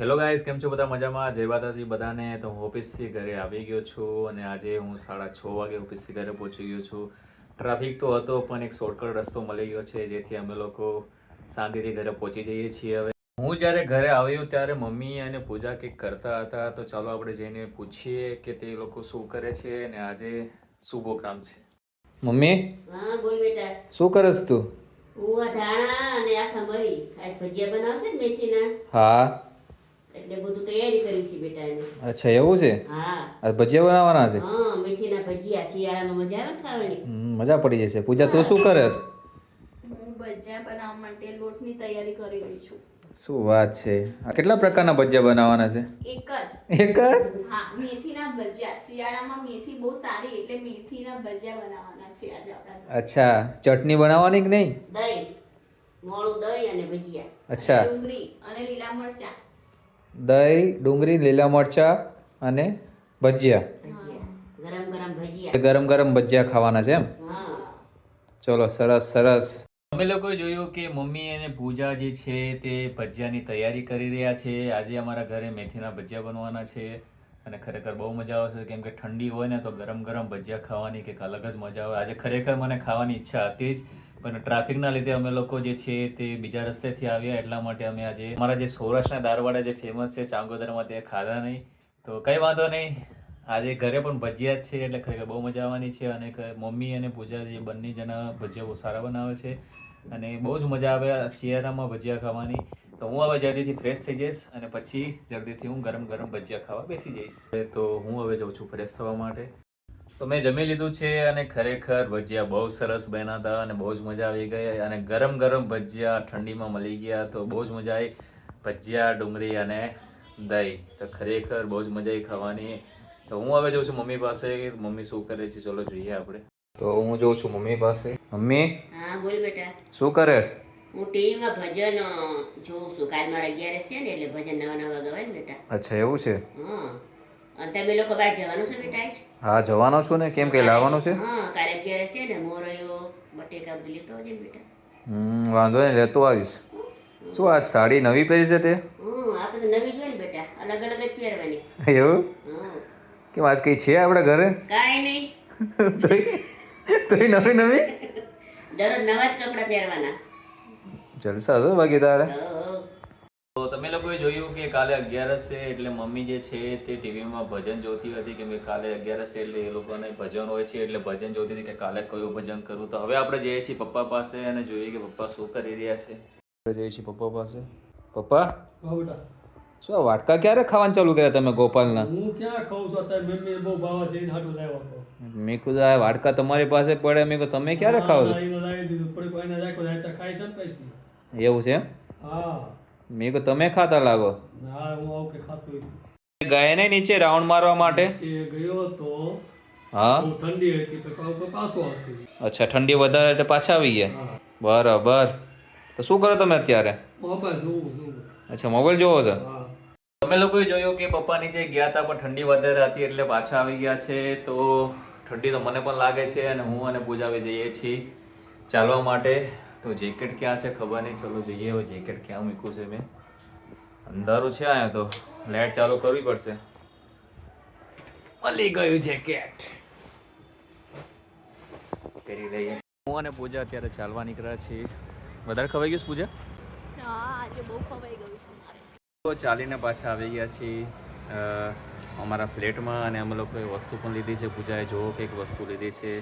Hello guys કેમ છો બધા? મજામાં? જય માતાજી બધાને. તો હું ઓફિસથી ઘરે આવી ગયો છું અને આજે હું સાડા છ વાગે ઓફિસથી ઘરે પહોંચી ગયો છું. ટ્રાફિક તો હતો પણ એક શોર્ટકટ રસ્તો મળી ગયો છે જેથી અમે લોકો શાંતિથી ઘરે પહોંચી જઈએ છીએ હવે. હું જ્યારે ઘરે આવ્યો ત્યારે મમ્મી અને પૂજા કંઈક કરતા હતા. તો ચાલો આપણે જઈને પૂછીએ કે તે લોકો શું કરે છે અને આજે શું પ્રોગ્રામ છે. મમ્મી? શું કરસ તું? હું ધાણા અને આખા મરી. આજ ભજીયા બનાવશે મેથીના? હા. એટલે બધું તૈયારી કરી છે બેટા એને અચ્છા એવું છે? હા. ભજીયા બનાવવાના છે? હા મેથીના ભજીયા શિયાળામાં મજા ન ખાવાની? હમ, મજા પડી જશે. પૂજા તું શું કરેસ હું ભજીયા બનાવવા માટે લોટની તૈયારી કરી રહી છું. શું વાત છે? આ કેટલા પ્રકારના ભજીયા બનાવવાના છે? એક જ. એક જ? હા મેથીના ભજીયા. શિયાળામાં મેથી બહુ સારી એટલે મેથીના ભજીયા બનાવવાના છે આજે આપણે અચ્છા ચટણી બનાવવાની કે નહીં? દહીં મોળું દહીં અને ભજીયા. અચ્છા. ડુંગળી અને લીલા મરચાં. દહીં ડુંગળી લીલા મરચાં અને ભજીયા. ગરમ ગરમ ભજીયા. ગરમ ગરમ ભજીયા ખાવાના છે એમ? ચલો સરસ સરસ. અમે લોકોએ જોયું કે મમ્મી અને પૂજા જે છે તે ભજીયાની તૈયારી કરી રહ્યા છે. આજે અમારા ઘરે મેથીના ભજીયા બનવાના છે અને ખરેખર બહુ મજા આવશે. કેમ કે ઠંડી હોય ને તો ગરમ ગરમ ભજીયા ખાવાની કંઈક અલગ જ મજા આવે. આજે ખરેખર મને ખાવાની ઈચ્છા હતી જ. પણ ટ્રાફિકના લીધે અમે લોકો જે છે તે બીજા રસ્તેથી આવ્યા. એટલા માટે અમે આજે અમારા જે સૌરાષ્ટ્રના દારવાડા જે ફેમસ છે, ચાંગોદરમાં તે ખાધા નહીં. તો કંઈ વાંધો નહીં. આજે ઘરે પણ ભજીયા જ છે, એટલે ખરેખર બહુ મજા આવવાની છે અને મમ્મી અને પૂજા જે બંને જણા ભજીયા બહુ સારા બનાવે છે અને બહુ જ મજા આવે શિયાળામાં ભજીયા ખાવાની. તો હું હવે જલ્દીથી ફ્રેશ થઈ જઈશ અને પછી જલ્દીથી હું ગરમ ગરમ ભજીયા ખાવા બેસી જઈશ. તો હું હવે જાઉં છું ફ્રેશ થવા માટે. તો મેં જમી લીધું છે અને ખરેખર ભજીયા બહુ સરસ બન્યા હતા અને બહુ જ મજા આવી ગઈ અને ગરમ ગરમ ભજીયા ઠંડીમાં મળી ગયા તો બહુ જ મજા આવી. ભજીયા ડુંગળી અને દહીં તો ખરેખર બહુ જ મજા આવી ખાવાની. તો હું હવે જાઉં છું મમ્મી પાસે. મમ્મી શું કરે છે ચલો જોઈએ આપણે. તો હું જોઉં છું મમ્મી પાસે. મમ્મી? હા બોલ બેટા. શું કરે હું ટીવીમાં ભજન જોઉં છું. કાલ મારા અગિયારસ છે ને એટલે ભજન નવા નવા ગવાય ને બેટા. અચ્છા એવું છે? હા. તમે લોકો બહાર જવાનું છે બેટા આજ? હા જવાનો છું ને. કેમ કે લાવવાનું છે? હા કાલે અગિયારસ છે ને મોરયો બટેકા બધું લેતો આવજે ને બેટા. હમ વાંધો નહીં લેતો આવીશ. શું આજ સાડી નવી પહેરી છે તે? હમ આપણે તો નવી જોઈએ ને બેટા. અલગ અલગ જ પહેરવાની. એવું? કેમ આજ કઈ છે આપણા ઘરે? કાંઈ નહીં. તોય તોય નવી નવી? દરરોજ નવા જ કપડાં પહેરવાના. જલસા હતો બાકી તારે. તો તમે લોકોએ જોયું કે કાલે અગિયારસ છે એટલે મમ્મી જે છે તે ટીવીમાં ભજન જોતી હતી કે મેં કાલે અગિયારસ છે એટલે એ લોકોને ભજન હોય છે એટલે ભજન જોતી હતી કે કાલે કયું ભજન કરવું તો હવે આપણે જઈએ છીએ પપ્પા પાસે અને જોઈએ કે પપ્પા શું કરી રહ્યા છે. જઈએ છીએ પપ્પા પાસે. પપ્પા? શું વાટકા ક્યારે ખાવાનું ચાલુ કર્યા તમે ગોપાલના? હું ક્યાં ખાઉં છું અત્યારે? મમ્મીને બહુ ભાવ છે એને હાટું લાવ્યો હતો મેં કીધું આ વાટકા તમારી પાસે પડે. મેં કીધું તમે ક્યારે ખાવ છો? લાવી દીધું. પડી કોઈને જાય તો ખાઈ છે ને પછી. એવું છે હા. મેં કહ્યું તમે ખાતા લાગો. હા હું આવું કે ખાતો ગયા ને નીચે રાઉન્ડ મારવા માટે? ગયો તો હા? ઠંડી હતી પછી પાછો પાછો આવતી અચ્છા ઠંડી વધારે એટલે પાછા આવી ગયા? બરાબર. તો શું કરો તમે અત્યારે? મોબાઈલ જોવું જોવું અચ્છા મોબાઈલ જોવો છો? તમે લોકોએ જોયું કે પપ્પા નીચે ગયા હતા પણ ઠંડી વધારે હતી એટલે પાછા આવી ગયા છે. તો ઠંડી તો મને પણ લાગે છે અને હું અને પૂજા જઈએ છીએ ચાલવા માટે. તો જેકેટ ક્યાં છે ખબર નહીં. ચલો જઈએ હવે જેકેટ ક્યાં મૂક્યું છે મેં. અંધારું છે અહીંયા તો. લાઇટ ચાલુ કરવી પડશે. મળી ગયું જેકેટ કરી લઈએ. હું અને પૂજા અત્યારે ચાલવા નીકળ્યા છીએ. વધારે ખવાઈ ગયું પૂજા? આજે બહુ ખવાઈ ગયું છે મારે. તો ચાલીને પાછા આવી ગયા છીએ અમારા ફ્લેટમાં અને અમે લોકોએ વસ્તુ પણ લીધી છે. પૂજાએ જોવો કંઈક વસ્તુ લીધી છે.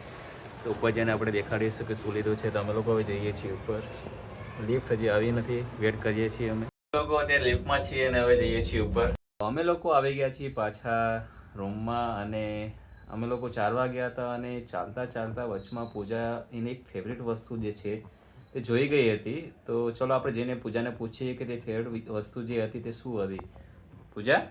તો ઉપર જઈને આપણે દેખાડીશું કે શું લીધું છે તો અમે લોકો હવે જઈએ છીએ ઉપર. લિફ્ટ હજી આવી નથી. વેટ કરીએ છીએ અમે. લોકો અત્યારે લિફ્ટમાં છીએ અને હવે જઈએ છીએ ઉપર. અમે લોકો આવી ગયા છીએ પાછા રૂમમાં અને અમે લોકો ચાલવા ગયા હતા અને ચાલતા ચાલતા વચમાં પૂજા એની એક ફેવરેટ વસ્તુ જે છે તે જોઈ ગઈ હતી. તો ચલો આપણે જઈને પૂજાને પૂછીએ કે તે ફેવરેટ વસ્તુ જે હતી તે શું હતી? પૂજા?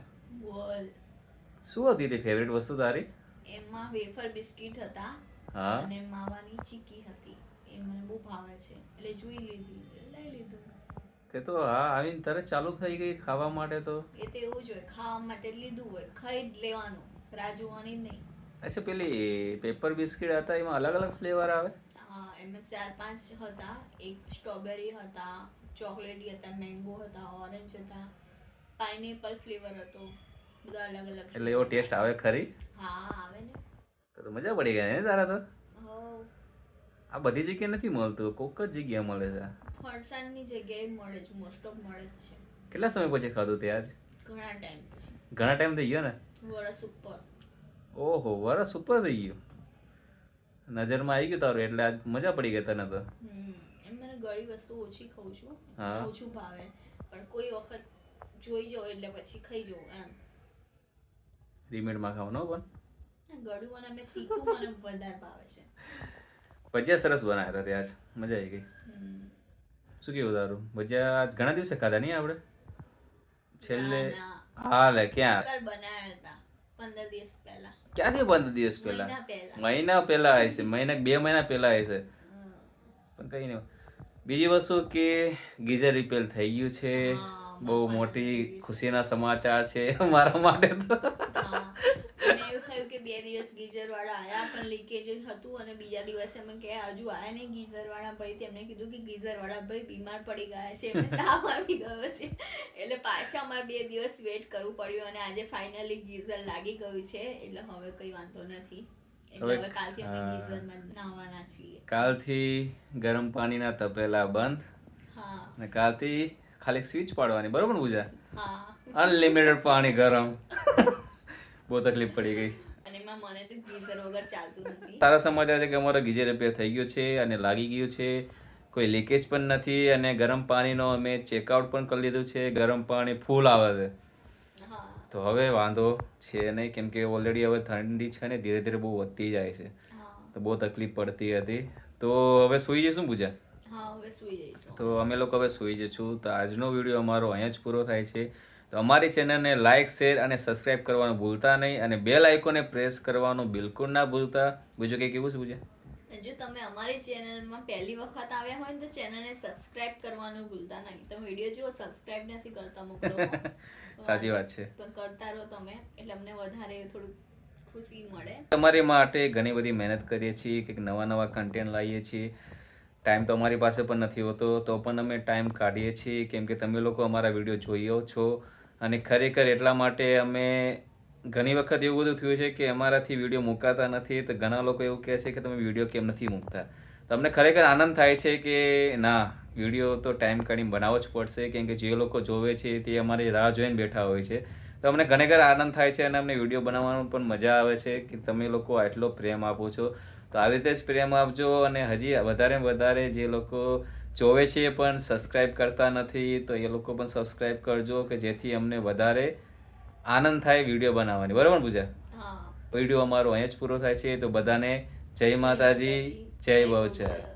શું હતી તે ફેવરેટ વસ્તુ તારી? એમાં વેફર બિસ્કિટ હતા. હા? અને માવાની ચીકી હતી. એ મને બહુ ભાવે છે. એટલે જોઈ લીધી. લઈ લીધું. તે તો હા આવીને તરત ચાલુ થઈ ગઈ ખાવા માટે તો. એ તો એવું જ હોય. ખાવા માટે લીધું હોય. ખાઈ જ લેવાનું. રાહ જોવાની નહીં. અચ્છા પેલી પેપર બિસ્કિટ હતા એમાં અલગ અલગ ફ્લેવર આવે? હા એમાં ચાર પાંચ હતા. એક સ્ટ્રોબેરી હતા ચોકલેટી હતા મેંગો હતા ઓરેન્જ હતા. પાઇનેપલ ફ્લેવર હતો. બધા અલગ અલગ. એટલે એવો ટેસ્ટ આવે ખરી? હા આવે ને. તો તો મજા પડી ગઈ ને તારા તો? આ બધી જગ્યાએ નથી મળતું કોક જ જગ્યાએ મળે છે. ફરસાણની જગ્યાએ મળે છે મોસ્ટ ઓફ મળે જ છે. કેટલા સમય પછી ખાધું તે આજ? ઘણા ટાઈમ પછી. ઘણા ટાઈમ થઈ ગયો ને? વરસ ઉપર. ઓહો વરસ ઉપર થઈ ગયું? નજરમાં આવી ગયું તારું એટલે આજ મજા પડી ગઈ તને તો. એમ મને ગળી વસ્તુ ઓછી ખાઉં છું. હા. ઓછું ભાવે. પણ કોઈ વખત જોઈ જાઉં એટલે પછી ખાઈ જવું એમ. રીમેડમાં ખાવાનું પણ. ગળું અને મેં તીખું મને વધારે ભાવે છે. ભજીયા સરસ બનાવ્યા હતા ત્યાં આજ મજા આવી ગઈ. શું કેવું તારું? ભજીયા આજ ઘણા દિવસે ખાધા નહીં આપણે? છેલ્લે હાલે ક્યાં? બનાવ્યા હતા પંદર દિવસ પહેલા. ક્યાંથી પંદર દિવસ પહેલા? મહિના પહેલા. આવે છે મહિના બે મહિના પહેલા આવે છે. પણ કઈ નહીં. બીજી વસ્તુ કે ગીઝર રિપેર થઈ ગયું છે. બહુ મોટી. ખુશીના સમાચાર છે મારા માટે તો. એવું થયું કે બે દિવસ ગીઝર વાળા આયા પણ લીકેજ હતું અને બીજા દિવસે અમે કે હજુ આયા નહીં ગીઝર વાળા ભાઈ. તેમને કીધું કે ગીઝર વાળા ભાઈ બીમાર પડી ગયા છે. એમને તાવ આવી ગયો છે. એટલે પાછા અમારે બે દિવસ વેટ કરવું પડ્યું અને આજે ફાઇનલી ગીઝર લાગી ગયું છે. એટલે હવે કઈ વાંધો નથી. કાલથી ગરમ પાણીના તપેલા બંધ. હા. અને કાલથી ખાલી સ્વિચ પાડવાની બરોબર ને પૂજા? અનલિમિટેડ પાણી ગરમ. બહુ તકલીફ પડી ગઈ. અને એમાં મને તો ગીઝર વગર ચાલતું નથી. સારા સમાચાર છે કે અમારો ગીઝર રિપેર થઈ ગયો છે અને લાગી ગયું છે? કોઈ લીકેજ પણ નથી અને ગરમ પાણીનો અમે ચેકઆઉટ પણ કરી લીધું છે. ગરમ પાણી ફૂલ આવે છે. તો હવે વાંધો છે નહીં કેમ કે ઓલરેડી હવે ઠંડી છે ને ધીરે ધીરે બહુ વધતી જાય છે. તો બહુ તકલીફ પડતી હતી. તો હવે સૂઈ જઈશું પૂજા? તો અમે લોકો હવે સૂઈ જઈશું તો આજનો વીડિયો અમારો અહીંયા જ પૂરો થાય છે. તો અમારી ચેનલને લાઇક શેર અને સબસ્ક્રાઇબ કરવાનું ભૂલતા નહીં અને બેલ આઇકોને પ્રેસ કરવાનું બિલકુલ ના ભૂલતા. બીજું કંઈ કેવું છે પૂજા જો તમે અમારી ચેનલમાં પહેલી વખત આવ્યા હોય તો ચેનલને સબસ્ક્રાઇબ કરવાનું ભૂલતા નહીં. તમે વીડિયો જુઓ સબસ્ક્રાઇબ નથી કરતા મોકલો. સાચી વાત છે. પણ કરતા રહો તમે એટલે અમને વધારે થોડું ખુશી મળે. તમારી માટે ઘણી બધી મહેનત કરીએ છીએ કંઈક નવા નવા કન્ટેન્ટ લાવીએ છીએ. ટાઈમ તો અમારી પાસે પણ નથી હોતો, તો પણ અમે ટાઈમ કાઢીએ છીએ. કેમ કે તમે લોકો અમારા વીડિયો જોયો છો. અને ખરેખર એટલા માટે અમે ઘણી વખત એવું બધું થયું છે કે અમારાથી વીડિયો મૂકાતા નથી. તો ઘણા લોકો એવું કહે છે કે તમે વીડિયો કેમ નથી મૂકતા? તો અમને ખરેખર આનંદ થાય છે કે ના વીડિયો તો ટાઈમ કાઢીને બનાવવો જ પડશે. કેમ કે જે લોકો જોવે છે તે અમારી રાહ જોઈને બેઠા હોય છે. તો અમને ઘણીવાર આનંદ થાય છે અને અમને વીડિયો બનાવવાનું પણ મજા આવે છે કે તમે લોકો આટલો પ્રેમ આપો છો. તો આવી રીતે જ પ્રેમ આપજો અને હજી વધારે વધારે જે લોકો જોવે છે પણ સબસ્ક્રાઈબ કરતા નથી તો એ લોકો પણ સબસ્ક્રાઈબ કરજો કે જેથી અમને વધારે આનંદ થાય વીડિયો બનાવવાની. બરાબર પૂજા? વીડિયો અમારો અહીંયા જ પૂરો થાય છે તો બધાને જય માતાજી જય બહુચર.